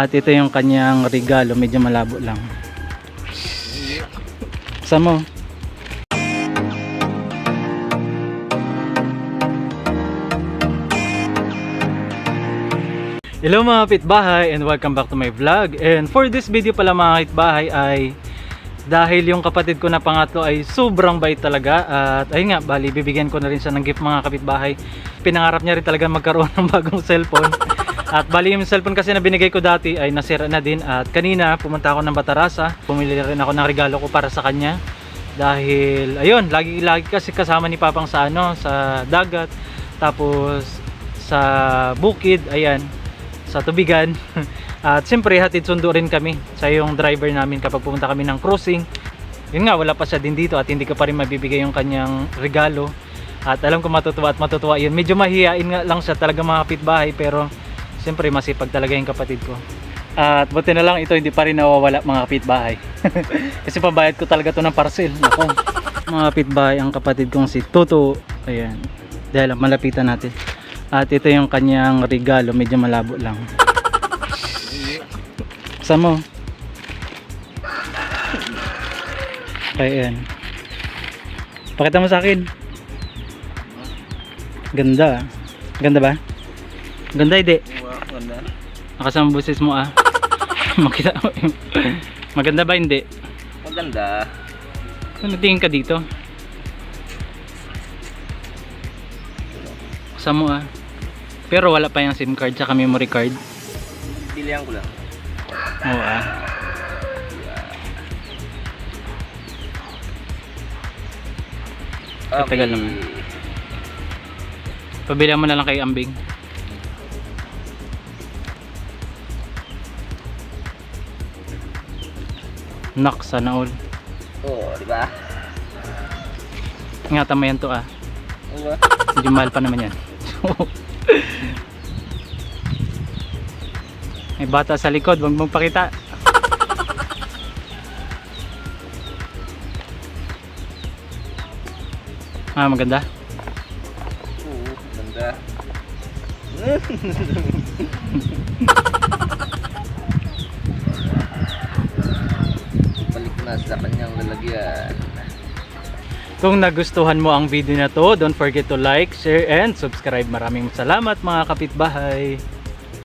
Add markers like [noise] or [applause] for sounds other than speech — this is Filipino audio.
At ito yung kanyang regalo, medyo malabo lang. Sa mo? Hello mga kapitbahay and welcome back to my vlog. And for this video pala mga kapitbahay ay dahil yung kapatid ko na pangatlo ay sobrang bait talaga at ayun nga, bali bibigyan ko na rin siya ng gift mga kapitbahay. Pinangarap niya rin talaga magkaroon [laughs] ng bagong cellphone. At bali yung cellphone kasi na binigay ko dati ay nasira na din at kanina pumunta ako ng Batarasa. Pumili rin ako ng regalo ko para sa kanya. Dahil ayun, lagi lagi kasi kasama ni Papang sa ano, sa dagat. Tapos sa bukid, ayan, sa tubigan. [laughs] At siyempre hatid sundo rin kami sa yung driver namin kapag pumunta kami ng cruising. Yun nga, wala pa siya din dito at hindi ko pa rin mabibigay yung kanyang regalo. At alam ko matutuwa at matutuwa yun. Medyo mahihain nga lang siya talaga mga kapitbahay pero siyempre masipag talaga yung kapatid ko. At buti na lang ito hindi pa rin nawawala mga kapitbahay. [laughs] Kasi pabayad ko talaga to ng parcel. Nako. Mga kapitbahay ang kapatid kong si Toto. Ayan. Dahil malapitan natin. At ito yung kanyang regalo, medyo malabo lang. Sa mo? Okay, yan. Pakita mo sa akin. Ganda. Ganda ba? Ganda, hindi. Ganda. Nakasama boses mo ah. [laughs] Makita mo. Maganda ba hindi? Maganda. Kung natingin ka dito. Sa mo ah. Pero wala pa yung SIM card tsaka memory card. Pilihan ko lang. Oo ah. Tatagal naman. Pabila mo na lang kay Ambing. Nak, sana all. Oo, di ba? Ingatan mo yan to ah. Di ba? Medyo mahal pa naman yan. [laughs] May bata sa likod, wag mong pakita. Ah, maganda. Oo, ganda. [laughs] Balik na sa kanyang lalagyan. Kung nagustuhan mo ang video na to, don't forget to like, share, and subscribe. Maraming salamat mga kapitbahay.